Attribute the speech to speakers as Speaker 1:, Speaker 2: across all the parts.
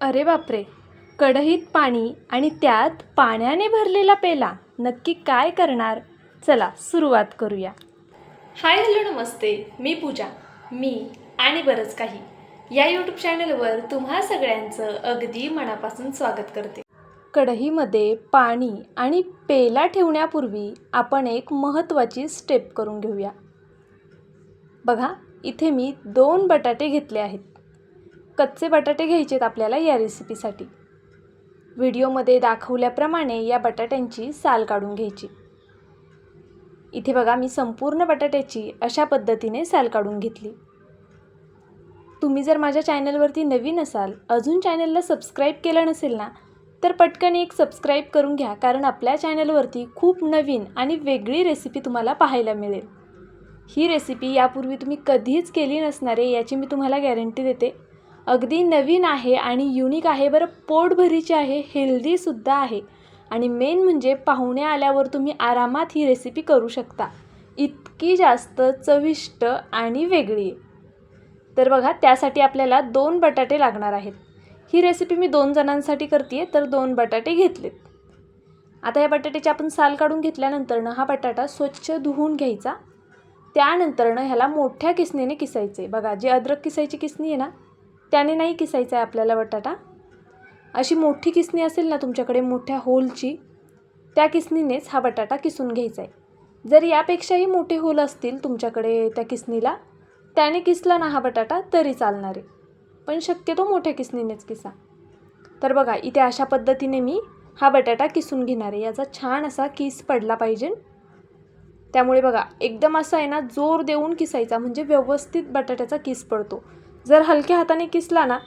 Speaker 1: अरे बापरे. कढईत पाणी आणि त्यात पाण्याने भरलेला पेला. नक्की काय करणार? चला सुरुवात करूया. हाय हॅलो नमस्ते. मी पूजा. मी आणि बरंच काही. या यूट्यूब चॅनलवर तुम्हा सगळ्यांचं अगदी मनापासून स्वागत करते. कढईमध्ये पाणी आणि पेला ठेवण्यापूर्वी आपण एक महत्त्वाची स्टेप करून घेऊया. बघा इथे मी दोन बटाटे घेतले आहेत. कच्चे बटाटे घ्यायचेत आपल्याला या रेसिपीसाठी व्हिडिओमध्ये दाखवल्याप्रमाणे या बटाट्यांची साल काढून घ्यायची. इथे बघा मी संपूर्ण बटाट्याची अशा पद्धतीने साल काढून घेतली. तुम्ही जर माझ्या चॅनलवरती नवीन असाल अजून चॅनलला सबस्क्राईब केलं नसेल ना तर पटकन एक सबस्क्राईब करून घ्या कारण आपल्या चॅनलवरती खूप नवीन आणि वेगळी रेसिपी तुम्हाला पाहायला मिळेल. ही रेसिपी यापूर्वी तुम्ही कधीच केली नसणार आहे याची मी तुम्हाला गॅरंटी देते. अगदी नवीन आहे आणि युनिक आहे. बरं पोटभरीची आहे हेल्दीसुद्धा आहे. आणि मेन म्हणजे पाहुणे आल्यावर तुम्ही आरामात ही रेसिपी करू शकता. इतकी जास्त चविष्ट आणि वेगळी. आहे तर बघा त्यासाठी आपल्याला दोन बटाटे लागणार आहेत. ही रेसिपी मी दोन जणांसाठी करते तर दोन बटाटे घेतलेत. आता या बटाट्याची आपण साल काढून घेतल्यानंतरनं हा बटाटा स्वच्छ धुवून घ्यायचा. त्यानंतरनं ह्याला मोठ्या किसणीने किसायचे बघा जी अद्रक किसायची किसणी आहे ना त्याने नाही किसायचा आहे आपल्याला बटाटा. अशी मोठी किसणी असेल ना तुमच्याकडे मोठ्या होलची त्या किसणीनेच हा बटाटा किसून घ्यायचा आहे. जर यापेक्षाही मोठे होल असतील तुमच्याकडे त्या किसणीला त्याने किसला ना हा बटाटा तरी चालणार आहे. पण शक्यतो मोठ्या किसणीनेच किसा. तर बघा इथे अशा पद्धतीने मी हा बटाटा किसून घेणार आहे. याचा छान असा किस पडला पाहिजे. त्यामुळे बघा एकदम असा आहे ना जोर देऊन किसायचा. म्हणजे व्यवस्थित बटाट्याचा किस पडतो. जर हलक्या हाताने किसला ना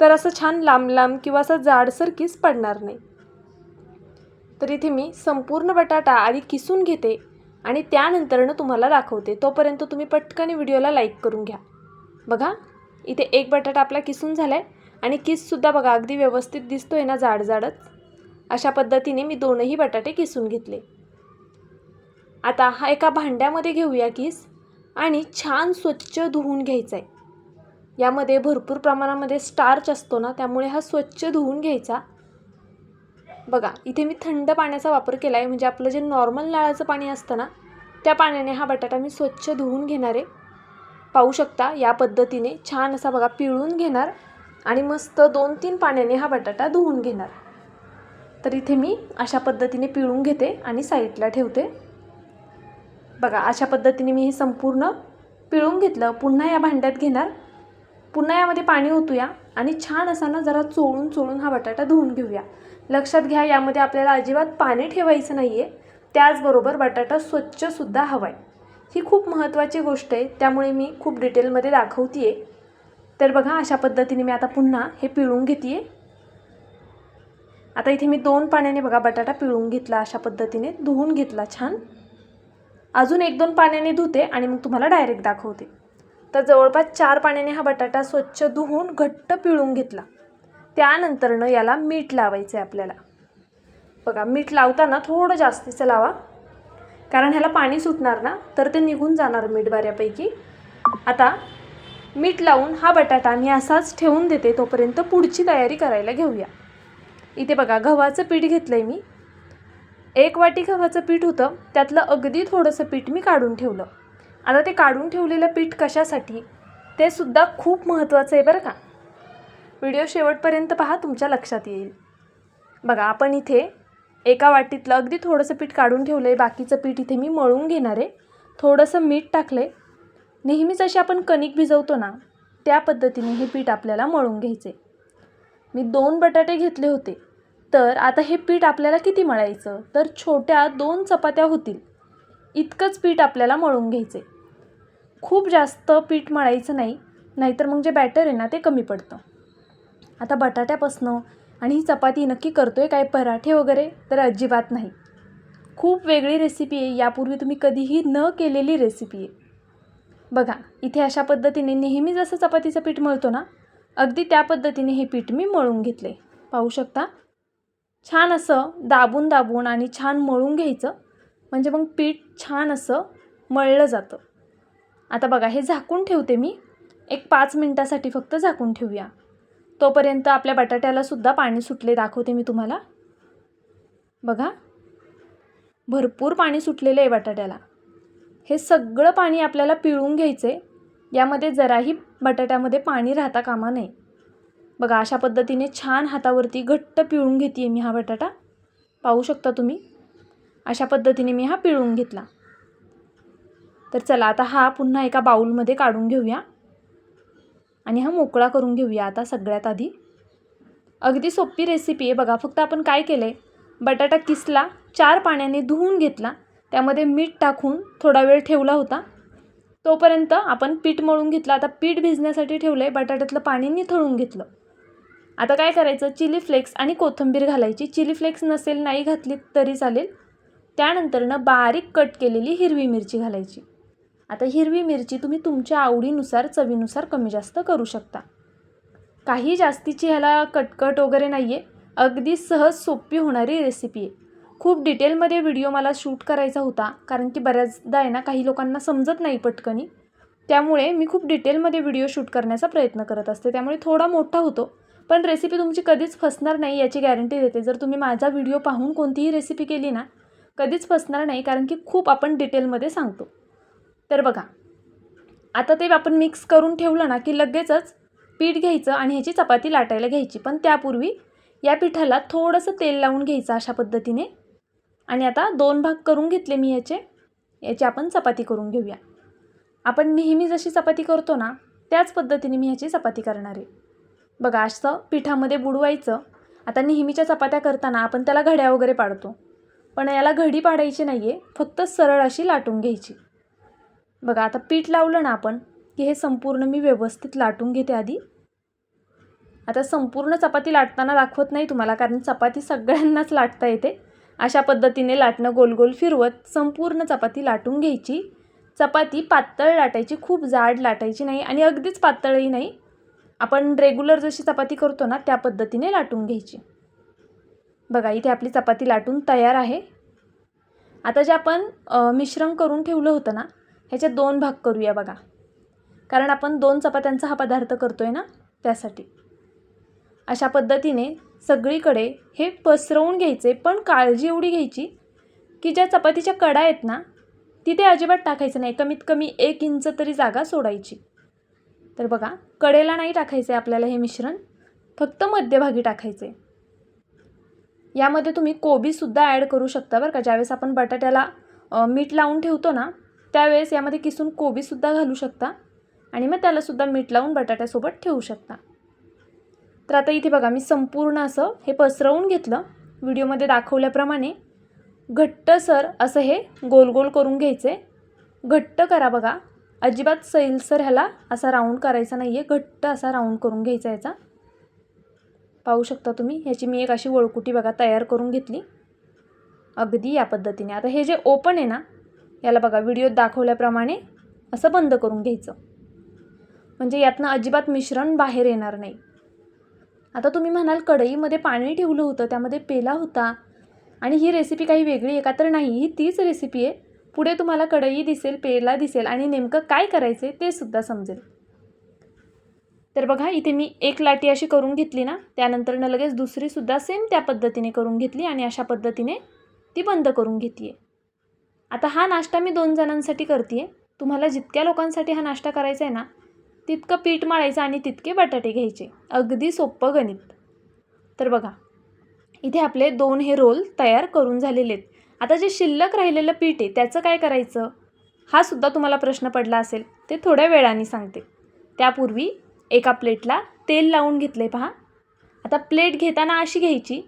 Speaker 1: तर असं छान लांब लांब किंवा असं जाडसर किस पडणार नाही. तर इथे मी संपूर्ण बटाटा आधी किसून घेते आणि त्यानंतरनं तुम्हाला दाखवते. तोपर्यंत तुम्ही पटकन व्हिडिओला लाईक करून घ्या. बघा इथे एक बटाटा आपला किसून झाला आहे आणि किससुद्धा बघा अगदी व्यवस्थित दिसतो आहे ना जाड जाडच अशा पद्धतीने मी दोनही बटाटे किसून घेतले. आता हा एका भांड्यामध्ये घेऊया किस आणि छान स्वच्छ धुवून घ्यायचा आहे यामध्ये भरपूर प्रमाणामध्ये स्टार्च असतो ना त्यामुळे हा स्वच्छ धुवून घ्यायचा. बघा इथे मी थंड पाण्याचा वापर केला आहे म्हणजे आपलं जे नॉर्मल नळाचं पाणी असतं ना त्या पाण्याने हा बटाटा मी स्वच्छ धुवून घेणार आहे. पाहू शकता या पद्धतीने छान असा बघा पिळून घेणार आणि मस्त दोन तीन पाण्याने हा बटाटा धुवून घेणार. तर इथे मी अशा पद्धतीने पिळून घेते आणि साईडला ठेवते. बघा अशा पद्धतीने मी हे संपूर्ण पिळून घेतलं. पुन्हा या भांड्यात घेणार. पुन्हा यामध्ये पाणी ओतूया आणि छान असा ना जरा चोळून चोळून हा बटाटा धुवून घेऊया. लक्षात घ्या यामध्ये आपल्याला अजिबात पाणी ठेवायचं नाही आहे त्याचबरोबर बटाटा स्वच्छसुद्धा हवा आहे ही खूप महत्त्वाची गोष्ट आहे त्यामुळे मी खूप डिटेलमध्ये दाखवते आहे तर बघा अशा पद्धतीने मी आता पुन्हा हे पिळून घेते आता इथे मी दोन पाण्याने बघा बटाटा पिळून घेतला अशा पद्धतीने धुवून घेतला छान. अजून एक दोन पाण्याने धुते आणि मग तुम्हाला डायरेक्ट दाखवते. तर जवळपास चार पाण्याने हा बटाटा स्वच्छ धुवून घट्ट पिळून घेतला. त्यानंतरनं याला मीठ लावायचं आहे आपल्याला. बघा मीठ लावताना थोडं जास्तीचं लावा. कारण ह्याला पाणी सुटणार ना तर ते निघून जाणार मीठ बऱ्यापैकी. आता मीठ लावून हा बटाटा मी असाच ठेवून देते तोपर्यंत पुढची तयारी करायला घेऊया. इथे बघा गव्हाचं पीठ घेतलं आहे मी. एक वाटी गव्हाचं पीठ होतं त्यातलं अगदी थोडंसं पीठ मी काढून ठेवलं. आता ते काढून ठेवलेलं पीठ कशासाठी ते सुद्धा खूप महत्त्वाचं आहे बरं का. व्हिडिओ शेवटपर्यंत पहा तुमच्या लक्षात येईल. बघा आपण इथे एका वाटीतलं अगदी थोडंसं पीठ काढून ठेवलं आहे बाकीचं पीठ इथे मी मळून घेणार आहे. थोडंसं मीठ टाकलं आहे नेहमीच अशी आपण कणिक भिजवतो ना त्या पद्धतीने हे पीठ आपल्याला मळून घ्यायचे मी दोन बटाटे घेतले होते. तर आता हे पीठ आपल्याला किती मळायचं? तर छोट्या दोन चपात्या होतील. इतकंच पीठ आपल्याला मळून घ्यायचे खूप जास्त पीठ मळायचं नाही नाहीतर मग जे बॅटर आहे ना ते कमी पडतं. आता बटाट्यापासनं आणि ही चपाती नक्की करतो आहे काय पराठे वगैरे तर अजिबात नाही. खूप वेगळी रेसिपी आहे यापूर्वी तुम्ही कधीही न केलेली रेसिपी आहे. बघा इथे अशा पद्धतीने नेहमी जसं चपातीचं पीठ मळतो ना अगदी त्या पद्धतीने हे पीठ मी मळून घेतले पाहू शकता? छान असं दाबून दाबून आणि छान मळून घ्यायचं. म्हणजे मग पीठ छान असं मळलं जातं. आता बघा हे झाकून ठेवते मी. एक पाच मिनटासाठी फक्त झाकून ठेवूया. तोपर्यंत आपल्या बटाट्यालासुद्धा पाणी सुटले दाखवते मी तुम्हाला. बघा. भरपूर पाणी सुटलेलं आहे बटाट्याला. हे सगळं पाणी आपल्याला पिळून घ्यायचं आहे यामध्ये जराही बटाट्यामध्ये पाणी राहता कामा नये. बघा अशा पद्धतीने छान हातावरती घट्ट पिळून घेते आहे मी हा बटाटा. पाहू शकता तुम्ही? अशा पद्धतीने मी हा पिळून घेतला. तर चला आता हा पुन्हा एका बाऊलमध्ये काढून घेऊया. आणि हा मोकळा करून घेऊया आता सगळ्यात आधी. अगदी सोपी रेसिपी आहे बघा फक्त आपण काय केलं आहे बटाटा किसला चार पाण्याने धुवून घेतला त्यामध्ये मीठ टाकून थोडा वेळ ठेवला होता. तोपर्यंत आपण पीठ मळून घेतलं आता पीठ भिजण्यासाठी ठेवलं आहे बटाट्यातलं पाणी निथळून घेतलं. आता काय करायचं? चिली फ्लेक्स आणि कोथिंबीर घालायची. चिली फ्लेक्स नसेल नाही घातली तरी चालेल. त्यानंतरनं बारीक कट केलेली हिरवी मिरची घालायची. आता हिरवी मिरची तुम्ही तुमच्या आवडीनुसार चवीनुसार कमी जास्त करू शकता. काही जास्तीची ह्याला कटकट वगैरे नाही आहे अगदी सहज सोपी होणारी रेसिपी आहे. खूप डिटेलमध्ये व्हिडिओ मला शूट करायचा होता कारण की बऱ्याचदा आहे ना काही लोकांना समजत नाही पटकनी. त्यामुळे मी खूप डिटेलमध्ये व्हिडिओ शूट करण्याचा प्रयत्न करत असते. त्यामुळे थोडा मोठा होतो पण रेसिपी तुमची कधीच फसणार नाही याची गॅरंटी देते. जर तुम्ही माझा व्हिडिओ पाहून कोणतीही रेसिपी केली ना कधीच फसणार नाही कारण की खूप आपण डिटेलमध्ये सांगतो. तर बघा आता ते आपण मिक्स करून ठेवलं ना की लगेचच पीठ घ्यायचं आणि ह्याची चपाती लाटायला घ्यायची. पण त्यापूर्वी या पिठाला थोडंसं तेल लावून घ्यायचं अशा पद्धतीने. आणि आता दोन भाग करून घेतले मी याचे. याची आपण चपाती करून घेऊया. आपण नेहमी जशी चपाती करतो ना त्याच पद्धतीने मी ह्याची चपाती करणार आहे. बघा असं पिठामध्ये बुडवायचं. आता नेहमीच्या चपात्या करताना आपण त्याला घड्या वगैरे पाडतो. पण याला घडी पाडायची नाही आहे फक्त सरळ अशी लाटून घ्यायची. बघा आता पीठ लावलं ना आपण की हे संपूर्ण मी व्यवस्थित लाटून घेते आधी. आता संपूर्ण चपाती लाटताना दाखवत नाही तुम्हाला कारण चपाती सगळ्यांनाच लाटता येते. अशा पद्धतीने लाटणं गोल गोल फिरवत संपूर्ण चपाती लाटून घ्यायची. चपाती पातळ लाटायची खूप जाड लाटायची नाही आणि अगदीच पातळही नाही. आपण रेग्युलर जशी चपाती करतो ना त्या पद्धतीने लाटून घ्यायची. बघा इथे आपली चपाती लाटून तयार आहे. आता जे आपण मिश्रण करून ठेवलं होतं ना ह्याचे दोन भाग करूया बघा. कारण आपण दोन चपात्यांचा हा पदार्थ करतो आहे ना त्यासाठी. अशा पद्धतीने सगळीकडे हे पसरवून घ्यायचे पण काळजी एवढी घ्यायची की ज्या चपातीच्या कडा आहेत ना तिथे अजिबात टाकायचं नाही. कमीत कमी एक इंच तरी जागा सोडायची. तर बघा कडेला नाही टाकायचं आहे आपल्याला हे मिश्रण फक्त मध्यभागी टाकायचे. यामध्ये तुम्ही कोबीसुद्धा ॲड करू शकता बरं का. ज्यावेळेस आपण बटाट्याला मीठ लावून ठेवतो ना त्यावेळेस यामध्ये किसून कोबीसुद्धा घालू शकता आणि मग त्यालासुद्धा मीठ लावून बटाट्यासोबत ठेवू शकता. तर आता इथे बघा मी संपूर्ण असं हे पसरवून घेतलं. व्हिडिओमध्ये दाखवल्याप्रमाणे घट्टसर असं हे गोल गोल करून घ्यायचे. घट्ट करा बघा. अजिबात सैलसर ह्याला असा राऊंड करायचा नाही आहे घट्ट असा राऊंड करून घ्यायचा याचा. पाहू शकता तुम्ही ह्याची मी एक अशी वळकुटी बघा तयार करून घेतली. अगदी या पद्धतीने. आता हे जे ओपन आहे ना याला बघा व्हिडिओत दाखवल्याप्रमाणे असं बंद करून घ्यायचं. म्हणजे यातनं अजिबात मिश्रण बाहेर येणार नाही. आता तुम्ही म्हणाल कढईमध्ये पाणी ठेवलं होतं त्यामध्ये पेला होता आणि ही रेसिपी काही वेगळी आहे का? तर नाही ही तीच रेसिपी आहे. पुढे तुम्हाला कढई दिसेल पेला दिसेल आणि नेमकं काय करायचं ते सुद्धा समजेल. तर बघा इथे मी एक लाटी अशी करून घेतली ना त्यानंतरनं लगेच दुसरीसुद्धा सेम त्या पद्धतीने करून घेतली आणि अशा पद्धतीने ती बंद करून घेते आता हा नाश्ता मी दोन जणांसाठी करते आहे तुम्हाला जितक्या लोकांसाठी हा नाश्ता करायचा आहे ना तितकं पीठ मळायचं आणि तितके बटाटे घ्यायचे. अगदी सोपं गणित. तर बघा इथे आपले दोन हे रोल तयार करून झालेले आहेत आता जे शिल्लक राहिलेलं पीठ आहे त्याचं काय करायचं? हा सुद्धा तुम्हाला प्रश्न पडला असेल ते थोड्या वेळाने सांगते. त्यापूर्वी एका प्लेटला तेल लावून घेतले पहा. आता प्लेट घेताना अशी घ्यायची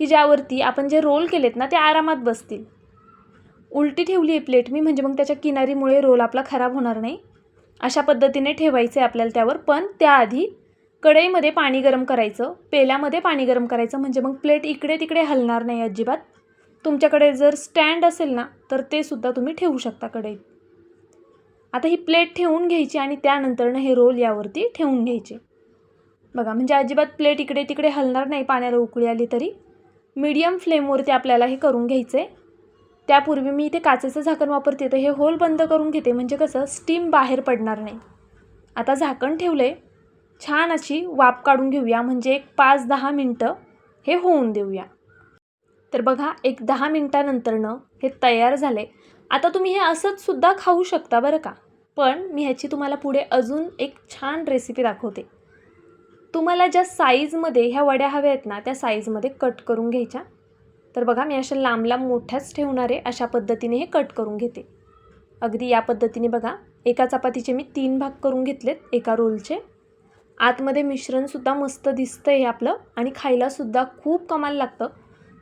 Speaker 1: की ज्यावरती आपण जे रोल केलेत ना ते आरामात बसतील. उलटी ठेवली आहे प्लेट मी म्हणजे मग त्याच्या किनारीमुळे रोल आपला खराब होणार नाही. अशा पद्धतीने ठेवायचं आहे आपल्याला त्यावर पण त्याआधी कढईमध्ये पाणी गरम करायचं पेल्यामध्ये पाणी गरम करायचं म्हणजे मग प्लेट इकडे तिकडे हलणार नाही अजिबात. तुमच्याकडे जर स्टँड असेल ना तर ते सुद्धा तुम्ही ठेवू शकता कढईत. आता ही प्लेट ठेवून घ्यायची आणि त्यानंतरनं हे रोल यावरती ठेवून घ्यायचे. बघा म्हणजे अजिबात प्लेट इकडे तिकडे हलणार नाही पाण्याला उकळी आली तरी. मीडियम फ्लेमवरती आपल्याला हे करून घ्यायचं आहे त्यापूर्वी मी इथे काचेचं झाकण वापरते तर हे होल बंद करून घेते. म्हणजे कसं? स्टीम बाहेर पडणार नाही. आता झाकण ठेवलं. आहे छान अशी वाफ काढून घेऊया. म्हणजे एक पाच दहा मिनटं हे होऊन देऊया. तर बघा एक दहा मिनटानंतरनं हे तयार झाले. आता तुम्ही हे असंच सुद्धा खाऊ शकता बरं का. पण मी ह्याची तुम्हाला पुढे अजून एक छान रेसिपी दाखवते. तुम्हाला ज्या साईजमध्ये ह्या वड्या हव्या आहेत ना त्या साईजमध्ये कट करून घ्यायच्या. तर बघा मी अशा लांब लांब मोठ्याच ठेवणारे अशा पद्धतीने हे कट करून घेते. अगदी या पद्धतीने बघा एका चपातीचे मी तीन भाग करून घेतलेत एका रोलचे. आतमध्ये मिश्रणसुद्धा मस्त दिसतं आहे आपलं आणि खायलासुद्धा खूप कमाल लागतं.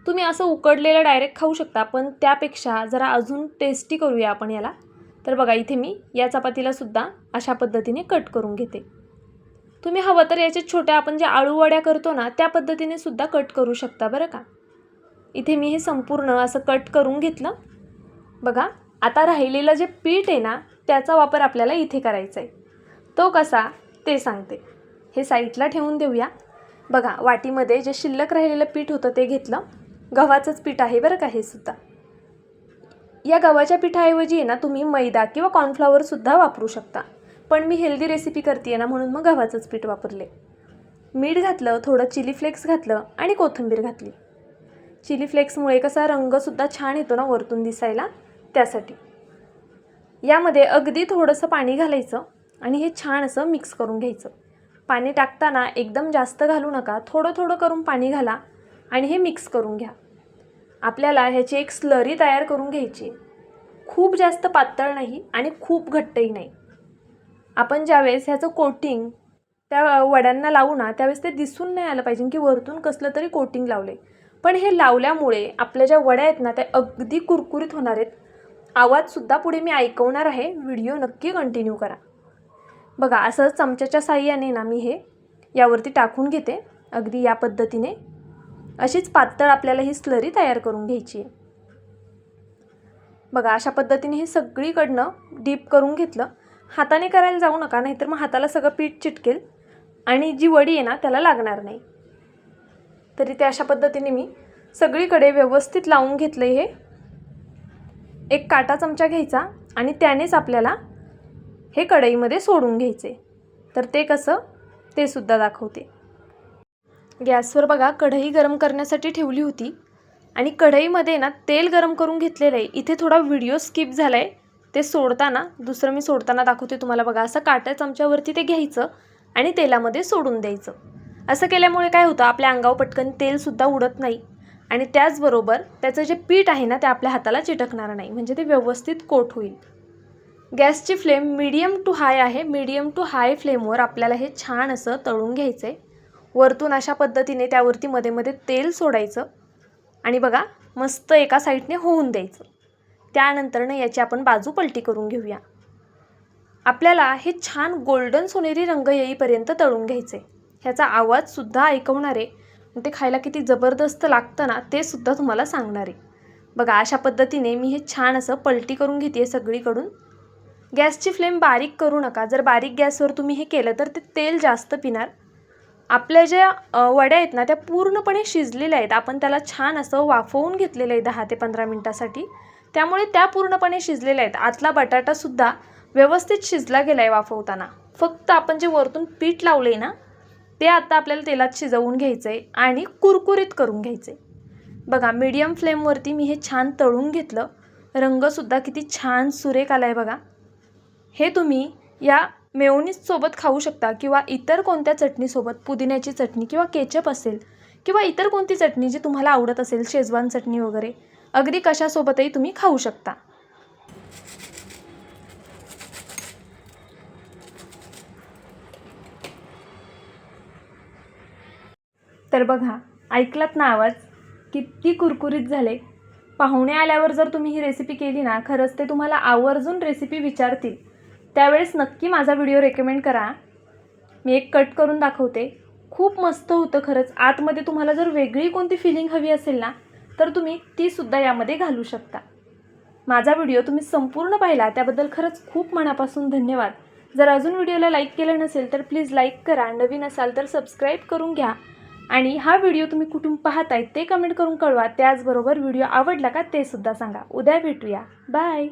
Speaker 1: तुम्ही असं उकडलेलं डायरेक्ट खाऊ शकता पण त्यापेक्षा जरा अजून टेस्टी करूया आपण याला. तर बघा इथे मी या चपातीलासुद्धा अशा पद्धतीने कट करून घेते. तुम्ही हवं तर याचे छोट्या आपण जे आळूवड्या करतो ना त्या पद्धतीने सुद्धा कट करू शकता बरं का? इथे मी हे संपूर्ण असं कट करून घेतलं. बघा आता राहिलेलं जे पीठ आहे ना त्याचा वापर आपल्याला इथे करायचा आहे तो कसा ते सांगते. हे साईडला ठेवून देऊया. बघा वाटीमध्ये जे शिल्लक राहिलेलं पीठ होतं ते घेतलं. गव्हाचंच पीठ आहे बरं का हे सुद्धा. या गव्हाच्या पिठाऐवजी आहे ना तुम्ही मैदा किंवा कॉर्नफ्लॉवरसुद्धा वापरू शकता. पण मी हेल्दी रेसिपी करते ना म्हणून मग गव्हाचंच पीठ वापरले. मीठ घातलं थोडं चिली फ्लेक्स घातलं आणि कोथिंबीर घातली. चिली फ्लेक्समुळे कसा रंगसुद्धा छान येतो ना वरतून दिसायला? त्यासाठी. यामध्ये अगदी थोडंसं पाणी घालायचं आणि हे छान असं मिक्स करून घ्यायचं. पाणी टाकताना एकदम जास्त घालू नका थोडं थोडं करून पाणी घाला आणि हे मिक्स करून घ्या. आपल्याला ह्याची एक स्लरी तयार करून घ्यायची खूप जास्त पातळ नाही आणि खूप घट्टही नाही. आपण ज्यावेळेस ह्याचं कोटिंग त्या वड्यांना लावू ना त्यावेळेस ते दिसून नाही आलं पाहिजे की वरतून कसलं तरी कोटिंग लावले पण हे लावल्यामुळे आपल्या ज्या वड्या आहेत ना त्या अगदी कुरकुरीत होणार आहेत. आवाजसुद्धा पुढे मी ऐकवणार आहे. व्हिडिओ नक्की कंटिन्यू करा. बघा असं चमच्याच्या साह्याने ना मी हे यावरती टाकून घेते अगदी या पद्धतीने. अशीच पातळ आपल्याला ही स्लरी तयार करून घ्यायची आहे. बघा अशा पद्धतीने हे सगळीकडनं डीप करून घेतलं. हाताने करायला जाऊ नका नाहीतर मग हाताला सगळं पीठ चिटकेल आणि जी वडी आहे ना त्याला लागणार नाही. तरी ते अशा पद्धतीने मी सगळीकडे व्यवस्थित लावून घेतलं हे. एक काटा चमचा घ्यायचा आणि त्यानेच आपल्याला हे कढईमध्ये सोडून घ्यायचे. तर ते कसं? ते सुद्धा दाखवते. गॅसवर बघा कढई गरम करण्यासाठी ठेवली होती आणि कढईमध्ये ना तेल गरम करून घेतलेलं आहे. इथे थोडा व्हिडिओ स्किप झाला आहे ते सोडताना दुसरं मी सोडताना दाखवते तुम्हाला बघा. असं काट्या चमच्यावरती ते घ्यायचं आणि तेलामध्ये सोडून द्यायचं. असं केल्यामुळे काय होतं आपल्या अंगावर पटकन तेलसुद्धा उडत नाही. आणि त्याचबरोबर त्याचं जे पीठ आहे ना ते आपल्या हाताला चिटकणार नाही. म्हणजे ते व्यवस्थित कोट होईल. गॅसची फ्लेम मीडियम टू हाय आहे. मीडियम टू हाय फ्लेमवर आपल्याला हे छान असं तळून घ्यायचं आहे वरतून अशा पद्धतीने त्यावरती मध्ये मध्ये तेल सोडायचं. आणि बघा मस्त एका साईडने होऊन द्यायचं. त्यानंतरनं याची आपण बाजू पलटी करून घेऊया. आपल्याला हे छान गोल्डन सोनेरी रंग येईपर्यंत तळून घ्यायचे ह्याचा आवाजसुद्धा ऐकवणार आहे ते खायला किती जबरदस्त लागतं ना ते सुद्धा तुम्हाला सांगणार. आहे बघा अशा पद्धतीने मी हे छान असं पलटी करून घेते सगळीकडून. गॅसची फ्लेम बारीक करू नका. जर बारीक गॅसवर तुम्ही हे केलं तर ते तेल जास्त पिणार. आपल्या ज्या वड्या आहेत ना त्या पूर्णपणे शिजलेल्या आहेत. आपण त्याला छान असं वाफवून घेतलेलं आहे दहा ते पंधरा मिनटासाठी. त्यामुळे त्या पूर्णपणे शिजलेल्या आहेत. आतला बटाटासुद्धा व्यवस्थित शिजला गेला आहे वाफवताना. फक्त आपण जे वरतून पीठ लावले ना ते आता आपल्याला तेलात शिजवून घ्यायचं आहे आणि कुरकुरीत करून घ्यायचं आहे बघा मीडियम फ्लेमवरती मी हे छान तळून घेतलं. रंगसुद्धा किती छान सुरेख आला आहे बघा. हे तुम्ही या मेवणीसोबत खाऊ शकता किंवा इतर कोणत्या चटणीसोबत पुदिन्याची चटणी किंवा केचप असेल किंवा इतर कोणती चटणी जी तुम्हाला आवडत असेल शेजवान चटणी वगैरे अगदी कशासोबतही तुम्ही खाऊ शकता. तर बघा ऐकलात ना आवाज? किती कुरकुरीत झाले. पाहुणे आल्यावर जर तुम्ही ही रेसिपी केली ना खरंच ते तुम्हाला आवर्जून रेसिपी विचारतील. त्यावेळेस नक्की माझा व्हिडिओ रेकमेंड करा. मी एक कट करून दाखवते. खूप मस्त होतं खरंच. आतमध्ये तुम्हाला जर वेगळी कोणती फिलिंग हवी असेल ना तर तुम्ही तीसुद्धा यामध्ये घालू शकता. माझा व्हिडिओ तुम्ही संपूर्ण पाहिला त्याबद्दल खरंच खूप मनापासून धन्यवाद. जर अजून व्हिडिओला लाईक केलं नसेल तर प्लीज लाईक करा. नवीन असाल तर सबस्क्राईब करून घ्या. आणि हा व्हिडिओ तुम्ही कुठून पाहताय ते कमेंट करून कळवा. त्याचबरोबर व्हिडिओ आवडला का ते सुद्धा सांगा. उद्या भेटूया. बाय